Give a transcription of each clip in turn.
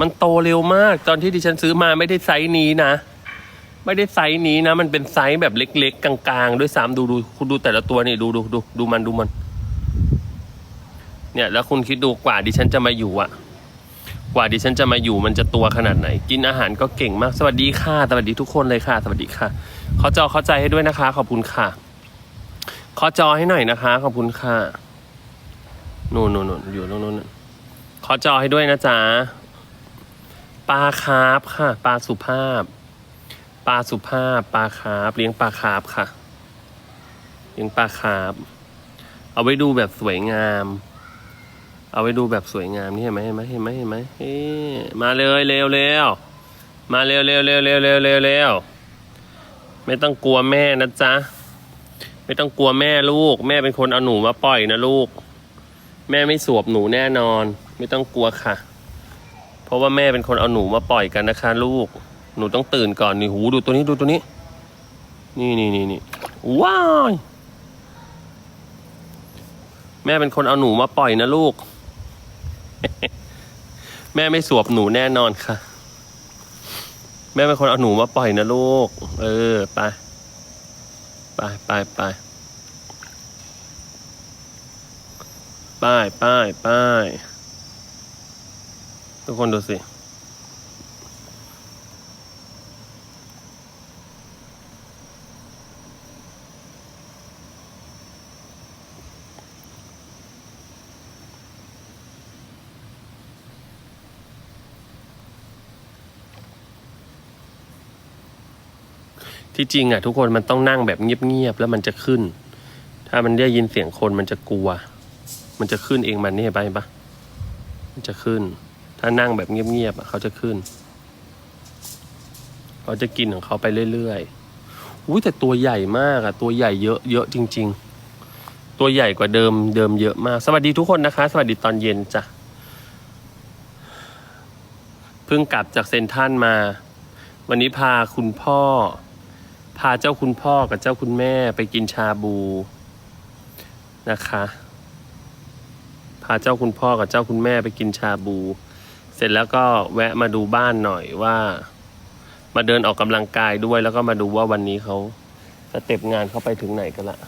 มันโตเร็วมากตอนที่ดิฉันซื้อมาไม่ได้ไซส์นี้นะ ไม่ได้ไซส์นี้นะ มันเป็นไซส์แบบเล็ก ๆ กลางๆ ด้วยซ้ำดูดูคุณดูแต่ละตัวนี่ดูดูดูดูมันดูมัน เนี่ย แล้วคุณคิดดูกว่าดิฉันจะมาอยู่อะกว่าดิฉันจะมาอยู่มันจะตัวขนาดไหน กินอาหารก็เก่งมากสวัสดีค่ะสวัสดีทุกคนเลยค่ะ สวัสดีค่ะขอจอเข้าใจให้ด้วยนะคะ ขอบคุณค่ะขอจอให้หน่อยนะคะ ขอบคุณค่ะนู่นนู่นนู่นอยู่ตรงนู้นขอจอให้ด้วยนะจ๊ะ ปลาคาร์ฟค่ะ ปลาสุภาพ ปลาสุภาพ ปลาคาร์ฟเลี้ยงปลาคาร์ฟค่ะ เลี้ยงปลาคาร์ฟเอาไว้ดูแบบสวยงาม เอาไว้ดูแบบสวยงามนี่เห็นไหมเห็นไหมเห็นไหมเห็นไหมเฮ้มาเลยเร็วเร็วมาเร็วเร็วเร็วเร็วเร็วเร็วเร็วไม่ต้องกลัวแม่นะจ๊ะไม่ต้องกลัวแม่ลูก แม่เป็นคนเอาหนูมาปล่อยนะลูก แม่ไม่สวบหนูแน่นอน ไม่ต้องกลัวค่ะ เพราะว่าแม่เป็นคนเอาหนูมาปล่อยกันนะคะ ลูก หนูต้องตื่นก่อนนี่หูดูตัวนี้ดูตัวนี้ นี่นี่นี่นี่ว้ายแม่เป็นคนเอาหนูมาปล่อยนะลูก แม่ไม่สวบหนูแน่นอนค่ะ แม่เป็นคนเอาหนูมาปล่อยนะลูก เออไปไปไปไปไปไปไป ทุกคนดูสิ ที่จริงอะ ทุกคนมันต้องนั่งแบบเงียบๆแล้วมันจะขึ้น ถ้ามันได้ยินเสียงคนมันจะกลัว มันจะขึ้นเองมันนี่เห็นปะเห็นปะมันจะขึ้น ถ้านั่งแบบเงียบๆเขาจะขึ้น เขาจะกินของเขาไปเรื่อยๆอุ้ยแต่ตัวใหญ่มากอะตัวใหญ่เยอะเยอะจริง ๆ ตัวใหญ่กว่าเดิมเดิมเยอะมาก สวัสดีทุกคนนะคะ สวัสดีตอนเย็นจ้ะเพิ่งกลับจากเซนทรันมา วันนี้พาคุณพ่อ พาเจ้าคุณพ่อกับเจ้าคุณแม่ไปกินชาบูนะคะ พาเจ้าคุณพ่อกับเจ้าคุณแม่ไปกินชาบู สร็จแล้วก็แวะมาดูบ้านหน่อยว่า มาเดินออกกำลังกายด้วยแล้วก็มาดูว่าวันนี้เขาสเต็ปงานเขาไปถึงไหนกันละ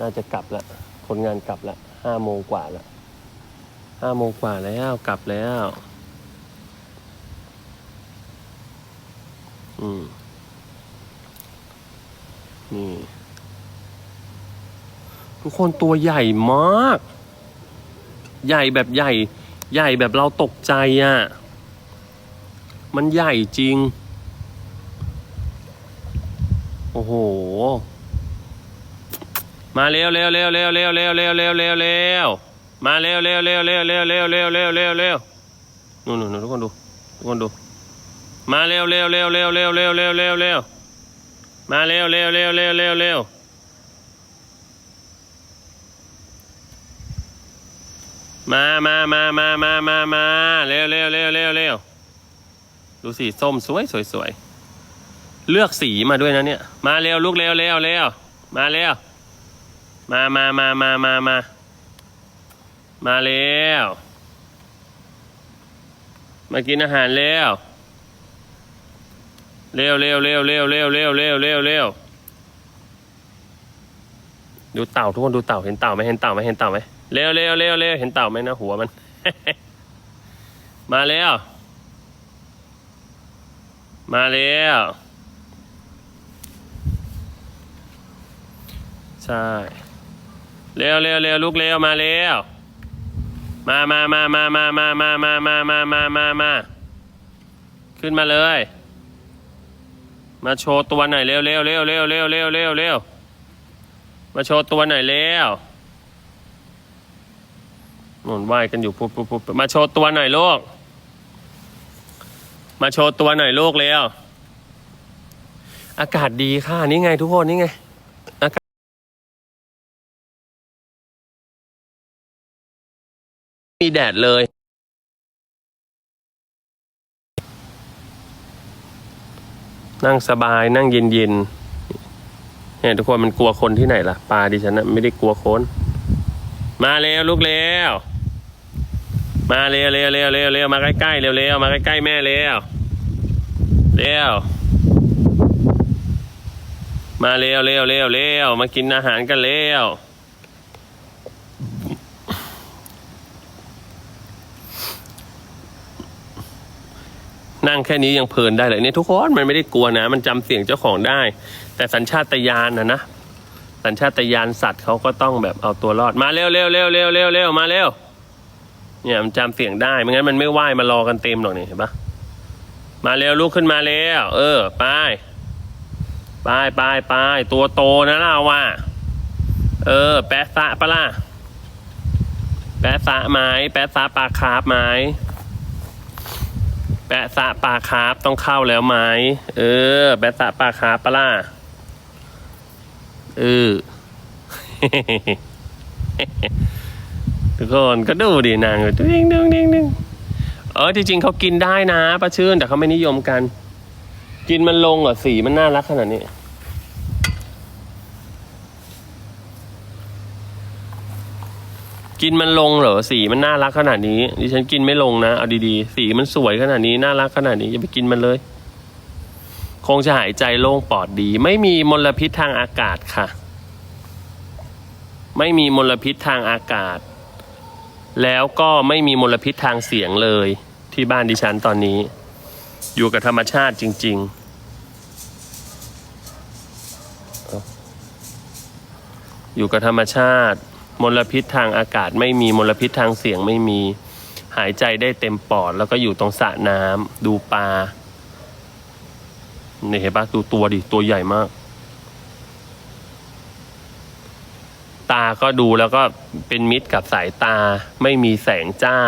น่าจะกลับละ คนงานกลับละห้าโมงกว่าละห้าโมงกว่าแล้วกลับแล้ว อืม นี่ ทุกคนตัวใหญ่มาก ใหญ่แบบใหญ่ ใหญ่แบบเราตกใจอะ่ะ มันใหญ่จริง โอ้โห มาเร็วเร็วเร็วเร็วเร็วเร็วเร็วเร็วเร็วเร็วมาเร็วเร็วเร็วเร็วเร็วเร็วเร็วเร็วเร็วเร็วนู่นนู่นทุกคนดู ทุกคนดู มาเร็วเร็วเร็วเร็วเร็วเร็วเร็วเร็วเร็วมาเร็วเร็วเร็วเร็วเร็วเร็ว มามามามามามามาเร็วเร็วเร็วเร็วเร็วดูสีส้มสวยสวยสวยเลือกสีมาด้วยนะเนี่ย มาเร็วลูกเร็วเร็วเร็วมาเร็วมามามามามามามาเร็วมากินอาหารเร็วเร็วเร็วเร็วเร็วเร็วเร็วเร็วเร็วเร็วดูเต่าทุกคนดูเต่าเห็นเต่าไหมเห็นเต่าไหมเห็นเต่าไหม เร็วเร็วเร็วเร็วเห็นเต่าไหมนะหัวมัน มาเร็วมาเร็วใช่เร็วเร็วเร็วลูกเร็วมาเร็วมามามามามามามามามามามามามาขึ้นมาเลย มาโชว์ตัวหน่อยเร็วเร็วเร็วเร็วเร็วเร็วเร็วเร็วมาโชว์ตัวหน่อยเร็ว หมุนว่ายกันอยู่ปุ๊บปุ๊บปุ๊บมาโชว์ตัวหน่อยลูก มาโชว์ตัวหน่อยลูกเร็วอากาศดีค่ะ นี่ไงทุกคนนี่ไงอากาศมีแดดเลยนั่งสบายนั่งเย็นเย็นเนี่ยทุกคนมันกลัวคนที่ไหนล่ะปลาดิฉันนะไม่ได้กลัวคน มาเร็วลูกเร็ว มาเร็วเร็วเร็วเร็วเร็วมาใกล้ๆเร็วเร็วมาใกล้ๆแม่เร็วเร็วมาเร็วเร็วเร็วเร็วมากินอาหารกันเร็วนั่งแค่นี้ยังเพลินได้เลยเนี่ยทุกคนมันไม่ได้กลัวนะ มันจำเสียงเจ้าของได้ แต่สัญชาตญาณนะนะสัญชาตญาณสัตว์เขาก็ต้องแบบเอาตัวรอดมาเร็วเร็วเร็วเร็วเร็วเร็วมาเร็ว เนี่ยมันจำเสียงได้ไม่งั้นมันไม่ไหวมารอกันเต็มหรอกนี่เห็นปะมาเร็วลุกขึ้นมาเร็วเออไปไปไปไปตัวโตนะเราว่ะเออ แปะซะปะล่ะแปะซะไม้แปะซะปลาคาร์ฟไม้แปะซะปลาคาร์ฟต้องเข้าแล้วไหมเออ แปะซะปลาคาร์ฟปะล่ะเออ ทุกคนก็ดูดินางอยู่ดึงดึงดึงดึงเออจริงๆเขากินได้นะป้าชื่นแต่เขาไม่นิยมกัน กินมันลงเหรอสีมันน่ารักขนาดนี้กินมันลงเหรอสีมันน่ารักขนาดนี้ดิฉันกินไม่ลงนะเอาดีๆ สีมันสวยขนาดนี้น่ารักขนาดนี้อย่าไปกินมันเลย คงจะหายใจโล่งปลอดดี ไม่มีมลพิษทางอากาศค่ะ ไม่มีมลพิษทางอากาศ แล้วก็ไม่มีมลพิษทางเสียงเลยที่บ้านดิฉันตอนนี้ อยู่กับธรรมชาติจริง ๆอยู่กับธรรมชาติ มลพิษทางอากาศไม่มีมลพิษทางเสียงไม่มี หายใจได้เต็มปอด แล้วก็อยู่ตรงสระน้ำดูปลาเนี่ยเห็นปะดูตัวดิ ตัวใหญ่มาก ตาก็ดูแล้วก็เป็นมิตรกับสายตา ไม่มีแสงจ้า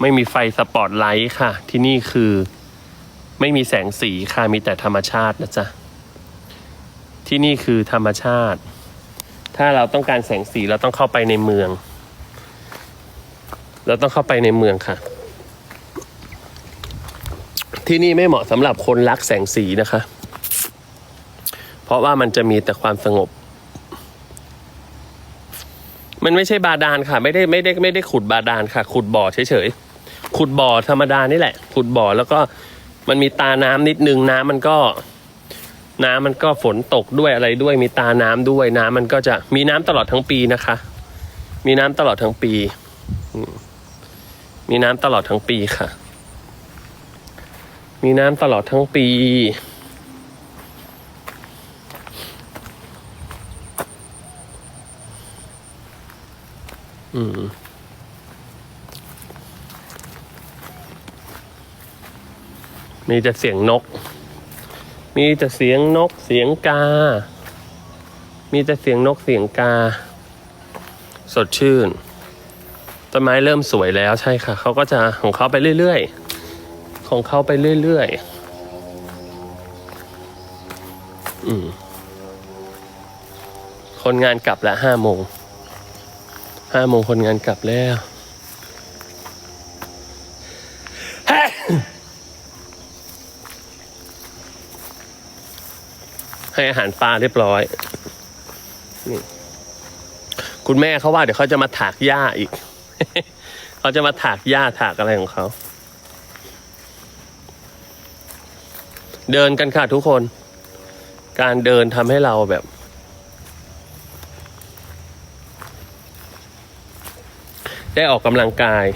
ไม่มีไฟสปอตไลท์ค่ะ ที่นี่คือ ไม่มีแสงสีค่ะมีแต่ธรรมชาตินะจ๊ะ ที่นี่คือธรรมชาติ ถ้าเราต้องการแสงสีเราต้องเข้าไปในเมือง เราต้องเข้าไปในเมืองค่ะ ที่นี่ไม่เหมาะสำหรับคนรักแสงสีนะคะ เพราะว่ามันจะมีแต่ความสงบ มันไม่ใช่บาดาลค่ะ ไม่ได้ไม่ได้ไม่ได้ขุดบาดาลค่ะ ขุดบ่อเฉยๆขุดบ่อธรรมดานี่แหละ ขุดบ่อแล้วก็มันมีตาน้ำนิดนึงน้ำมันก็ น้ำมันก็ฝนตกด้วยอะไรด้วย มีตาน้ำด้วยน้ำมันก็จะมีน้ำตลอดทั้งปีนะคะ มีน้ำตลอดทั้งปีมมีน้ำตลอดทั้งปีค่ะ มีน้ำตลอดทั้งปี อืมมีแต่เสียงนก มีแต่เสียงนกเสียงกา มีแต่เสียงนกเสียงกา สดชื่น ต้นไม้เริ่มสวยแล้วใช่ค่ะ เขาก็จะของเขาไปเรื่อยๆ ของเขาไปเรื่อยๆ อืม คนงานกลับละห้าโมง ห้าโมงคนงานกลับแล้วให้อาหารปลาเรียบร้อย นี่ คุณแม่เขาว่าเดี๋ยวเขาจะมาถากหญ้าอีก เขาจะมาถากหญ้าถากอะไรของเขา เดินกันค่ะทุกคน การเดินทำให้เราแบบ ได้ออกกำลังกาย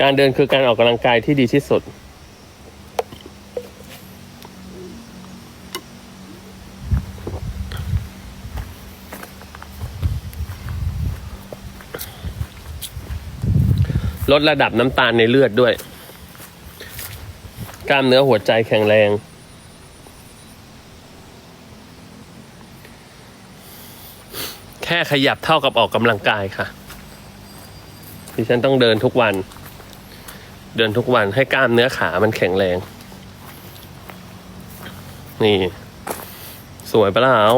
การเดินคือการออกกำลังกายที่ดีที่สุด ลดระดับน้ำตาลในเลือดด้วย กล้ามเนื้อหัวใจแข็งแรงแค่ขยับเท่ากับออกกำลังกายค่ะ ดิฉันต้องเดินทุกวัน เดินทุกวันให้กล้ามเนื้อขามันแข็งแรง นี่ สวยปะล่ะเอา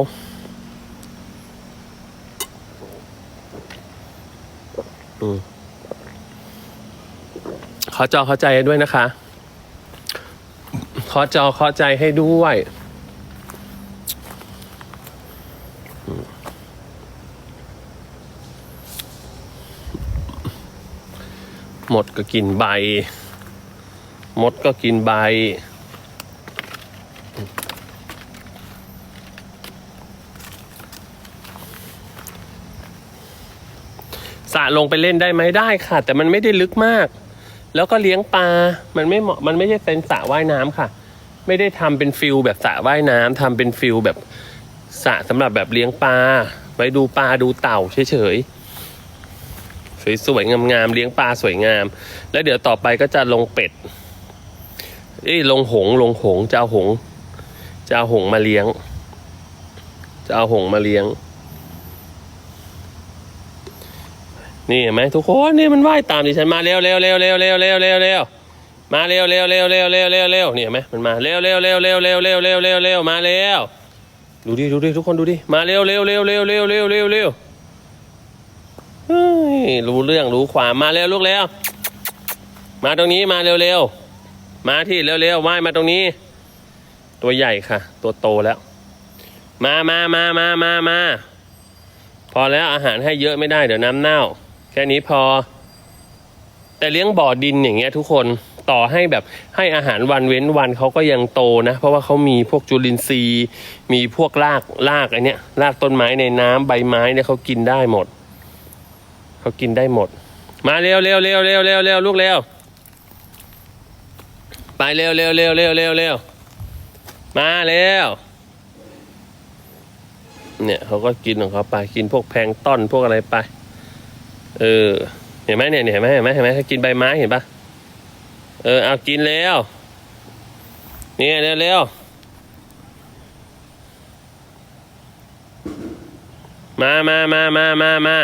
อืมขอจอเข้าใจด้วยนะคะ ขอจอเข้าใจให้ด้วย มดก็กินใบ มดก็กินใบ สระลงไปเล่นได้ไหมได้ค่ะ แต่มันไม่ได้ลึกมาก แล้วก็เลี้ยงปลา มันไม่เหมาะ มันไม่ใช่เป็นสระว่ายน้ำค่ะ ไม่ได้ทำเป็นฟิลแบบสระว่ายน้ำทำเป็นฟิลแบบสระสำหรับแบบเลี้ยงปลาไปดูปลาดูเต่าเฉยๆ สวยๆงามๆเลี้ยงปลาสวยงาม แล้วเดี๋ยวต่อไปก็จะลงเป็ดเอ้ลงหงลงหงจะเอาหงจะเอาหงมาเลี้ยง จะเอาหงมาเลี้ยง นี่เห็นไหมทุกคนนี่มันว่ายตามดิฉันมาเร็วเร็วเร็วเร็วเร็วเร็วเร็วเร็วมาเร็วเร็วเร็วเร็วเร็วเร็วเร็วนี่เห็นไหมมันมาเร็วเร็วเร็วเร็วเร็วเร็วเร็วเร็วเร็วมาเร็วดูดิดูดิทุกคนดูดิมาเร็วเร็วเร็วเร็วเร็วเร็วเร็วเร็ว รู้เรื่องรู้ความมาเร็วลูกเร็วมาตรงนี้มาเร็วเร็วมาที่เร็วเร็วว่ายมาตรงนี้ ตัวใหญ่ค่ะ ตัวโตแล้ว มามามามามามาพอแล้วอาหารให้เยอะไม่ได้เดี๋ยวน้ำเน่า แค่นี้พอ แต่เลี้ยงบ่อดินอย่างเงี้ย ทุกคนต่อให้แบบให้อาหารวันเว้นวันเขาก็ยังโตนะ เพราะว่าเขามีพวกจุลินทรีย์ มีพวกรากรากไอเนี้ยรากต้นไม้ในน้ำใบไม้เนี่ยเขากินได้หมด เขากินได้หมด มาเร็วเร็วเร็วเร็วเร็วเร็วลูกเร็วไปเร็วเร็วเร็วเร็วเร็วเร็วมาเร็วเนี่ยเขาก็กินของเขาไปกินพวกแพงต้อนพวกอะไรไป เออ เห็นไหมเนี่ยเห็นไหมเห็นไหมเห็นไหมถ้ากินใบไม้เห็นปะเออเอากินแล้วเนี่ยเร็วเร็วมามามามามามา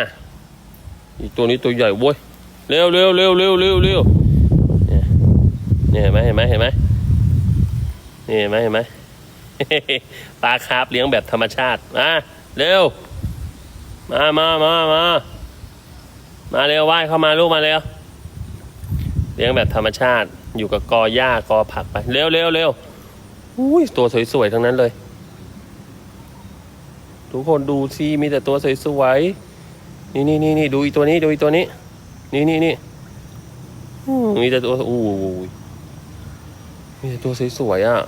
อีกตัวนี้ตัวใหญ่เว้ยเร็วเร็วเร็วเร็วเร็วเร็วเนี่ยเนี่ยเห็นไหมเห็นไหมเห็นไหมนี่เห็นไหมเห็นไหมปลาคาร์ฟเลี้ยงแบบธรรมชาติมาเร็ว มามามามามาเร็วว่ายเข้ามาลูกมาเร็วเลี้ยงแบบธรรมชาติ อยู่กับกอหญ้ากอผักไปเร็วเร็วเร็วอุ้ยตัวสวยๆทั้งนั้นเลย ทุกคนดูซิมีแต่ตัวสวยๆ นี่นี่นี่นี่ดูอีตัวนี้ดูอีตัวนี้ นี่นี่นี่อืมมีแต่ตัวอู้ยมีแต่ตัวสวยๆอะ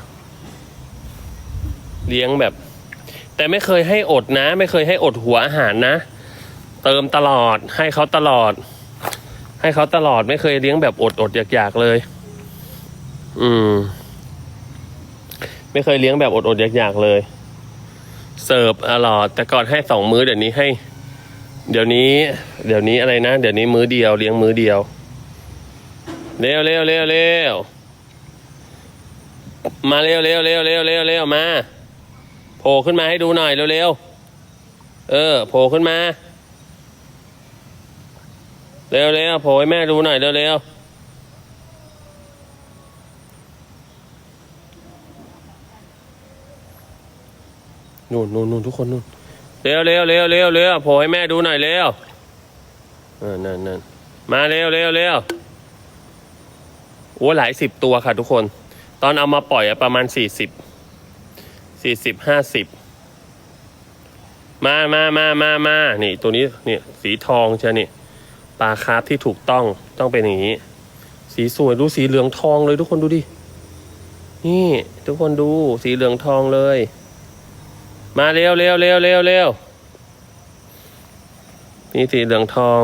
เลี้ยงแบบ แต่ไม่เคยให้อดนะ ไม่เคยให้อดหัวอาหารนะ เติมตลอด ให้เขาตลอด ให้เขาตลอดไม่เคยเลี้ยงแบบอดอดอยากอยากๆเลย อืม ไม่เคยเลี้ยงแบบอดอดอยากอยากๆเลย เสิร์ฟตลอด แต่ก่อนให้สองมื้อเดี๋ยวนี้ให้ เดี๋ยวนี้ เดี๋ยวนี้อะไรนะ เดี๋ยวนี้มื้อเดียวเลี้ยงมื้อเดียว เร็วเร็วเร็วเร็วมาเร็วเร็วเร็วเร็วเร็วเร็วมาโผล่ขึ้นมาให้ดูหน่อยเร็วเร็วเออโผล่ขึ้นมา เร็วเร็วโผล่ให้แม่ดูหน่อยเร็วเร็วนู่นนู่นนู่นทุกคนนู่น เร็วเร็วเร็วเร็วเร็วโผล่ให้แม่ดูหน่อยเร็วเออนั่นนั่นมาเร็วเร็วเร็วโอ้หลายสิบตัวค่ะทุกคน ตอนเอามาปล่อยประมาณสี่สิบสี่สิบห้าสิบมามามามามานี่ตัวนี้นี่สีทองใช่นี่ปลาคาร์ฟที่ถูกต้องต้องเป็นอย่างนี้ สีสวยดูสีเหลืองทองเลยทุกคนดูดินี่ ทุกคนดูสีเหลืองทองเลย มาเร็วเร็วเร็วเร็วเร็วนี่สีเหลืองทอง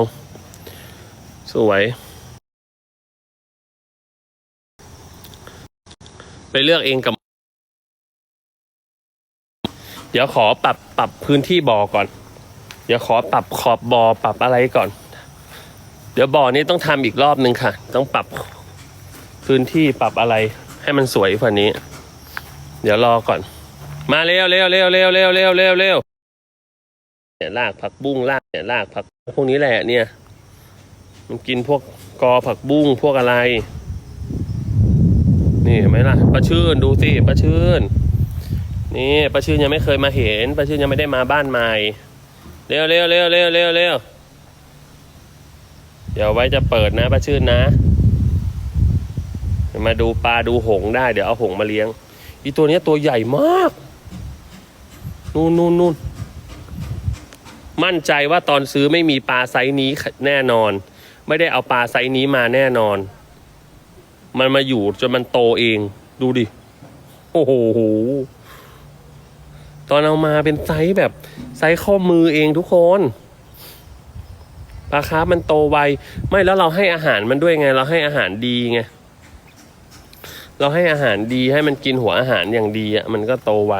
สวย ไปเลือกเองกับ เดี๋ยวขอปรับปรับพื้นที่บ่อก่อน เดี๋ยวขอปรับขอบบ่อปรับอะไรก่อน เดี๋ยวบ่อนี้ต้องทำอีกรอบหนึ่งค่ะ ต้องปรับพื้นที่ปรับอะไรให้มันสวยกว่านี้ เดี๋ยวรอก่อน มาเร็วเร็วเร็วเร็วเร็วเร็วเร็วเร็วเนี่ยลากผักบุ้งลากเนี่ยลากผักพวกนี้แหละเนี่ย มันกินพวกกอผักบุ้งพวกอะไร นี่เห็นไหมล่ะป้าชื่นดูสิป้าชื่น นี่ป้าชื่นยังไม่เคยมาเห็นป้าชื่นยังไม่ได้มาบ้านใหม่เร็วเร็วเร็วเร็วเร็วเร็วเดี๋ยวไว้จะเปิดนะป้าชื่นนะมาดูปลาดูหงได้ เดี๋ยวเอาหงมาเลี้ยงอีตัวนี้ตัวใหญ่มาก นู่นนู่นนู่นมั่นใจว่าตอนซื้อไม่มีปลาไซส์นี้แน่นอน ไม่ได้เอาปลาไซส์นี้มาแน่นอน มันมาอยู่จนมันโตเอง ดูดิ โอ้โห ตอนเอามาเป็นไซส์แบบไซส์ข้อมือเองทุกคนปลาคาร์ฟมันโตไว ไม่แล้วเราให้อาหารมันด้วยไง เราให้อาหารดีไง เราให้อาหารดีให้มันกินหัวอาหารอย่างดีอะมันก็โตไว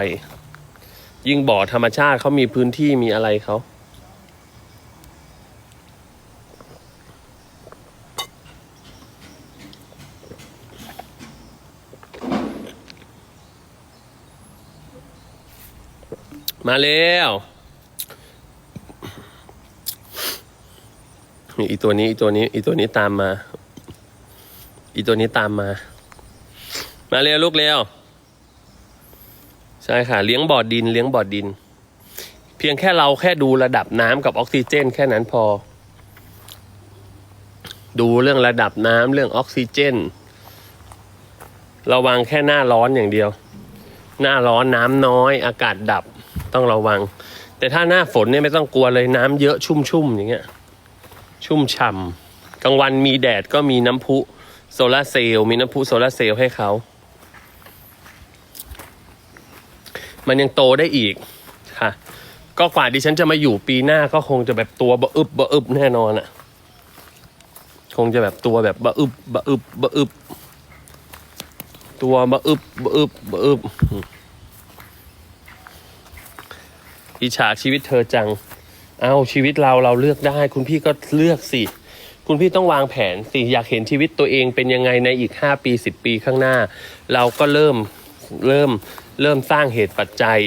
ยิ่งบ่อธรรมชาติเขามีพื้นที่มีอะไรเขามาเร็วมีอีตัวนี้อีตัวนี้อีตัวนี้ตามมา อีตัวนี้ตามมา มาเร็วลูกเร็ว ใช่ค่ะเลี้ยงบ่อดินเลี้ยงบ่อดิน เพียงแค่เราแค่ดูระดับน้ำกับออกซิเจน แค่นั้นพอ ดูเรื่องระดับน้ำเรื่องออกซิเจน ระวังแค่หน้าร้อนอย่างเดียว หน้าร้อนน้ำน้อย อากาศดับต้องระวัง แต่ถ้าหน้าฝนเนี่ยไม่ต้องกลัวเลยน้ำเยอะชุ่มๆอย่างเงี้ย ชุ่มฉ่ำกลางวันมีแดดก็มีน้ำพุโซลาเซลล์มีน้ำพุโซลาเซลล์ให้เขา มันยังโตได้อีกค่ะ ก็กว่าดิฉันจะมาอยู่ปีหน้าก็คงจะแบบตัวบะอึบบะอึบแน่นอนอะ่ะ คงจะแบบตัวแบบบะอึบบะอึบบะอึบตัวบะอึบบะอึบบะอึบอิจฉาชีวิตเธอจัง เอาชีวิตเราเราเลือกได้ คุณพี่ก็เลือกสิ คุณพี่ต้องวางแผนสิ อยากเห็นชีวิตตัวเองเป็นยังไงในอีกห้าปีสิบปีข้างหน้า เราก็เริ่มเริ่ม เริ่มสร้างเหตุปัจจัย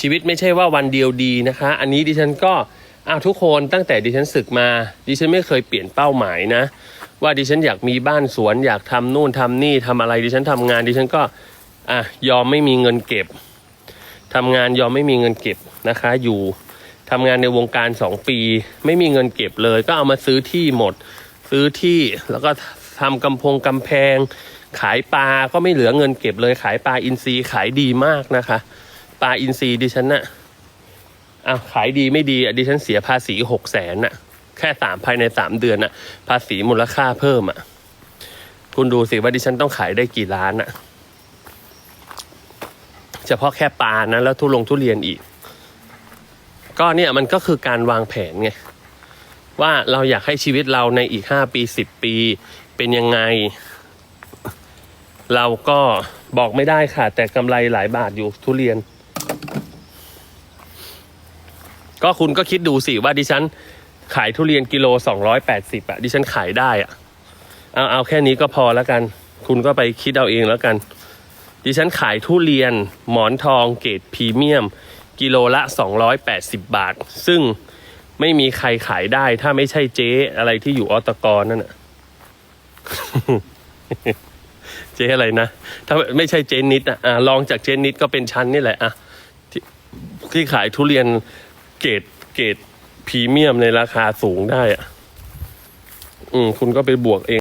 ชีวิตไม่ใช่ว่าวันเดียวดีนะคะ อันนี้ดิฉันก็อ้าวทุกคนตั้งแต่ดิฉันศึกมา ดิฉันไม่เคยเปลี่ยนเป้าหมายนะ ว่าดิฉันอยากมีบ้านสวนอยากทำนู่นทำนี่ทำอะไรดิฉันทำงานดิฉันก็อะยอมไม่มีเงินเก็บทำงานยอมไม่มีเงินเก็บนะคะ อยู่ทำงานในวงการสองปี ไม่มีเงินเก็บเลย ก็เอามาซื้อที่หมด ซื้อที่แล้วก็ทำกำพงกำแพง ขายปลาก็ไม่เหลือเงินเก็บเลยขายปลาอินทรีย์ขายดีมากนะคะ ปลาอินทรีย์ดิฉันน่ะอ้าวขายดีไม่ดีอะดิฉันเสียภาษีหกแสนน่ะ แค่สามภายในสามเดือนน่ะ ภาษีมูลค่าเพิ่มอะ คุณดูสิว่าดิฉันต้องขายได้กี่ล้านอะ เฉพาะแค่ปลานะแล้วทุลงทุเรียนอีก ก็เนี่ยมันก็คือการวางแผนไงว่าเราอยากให้ชีวิตเราในอีกห้าปีสิบปีเป็นยังไง เราก็บอกไม่ได้ค่ะ แต่กำไรหลายบาทอยู่ทุเรียน ก็คุณก็คิดดูสิว่าดิฉันขายทุเรียนกิโลสองร้อยแปดสิบอะดิฉันขายได้อะเอาเอาแค่นี้ก็พอแล้วกัน คุณก็ไปคิดเอาเองแล้วกัน ดิฉันขายทุเรียนหมอนทองเกรดพรีเมียม กิโลละสองร้อยแปดสิบบาท ซึ่งไม่มีใครขายได้ถ้าไม่ใช่เจ๊อะไรที่อยู่ออตกรนั่นอะ จ๊อะไรนะ ถ้าไม่ใช่เจนิดอะลองจากเจนิดก็เป็นชั้นนี่แหละอะที่ที่ขายทุเรียนเกรดเกรดพรีเมียมในราคาสูงได้อะ อืมคุณก็ไปบวกเอง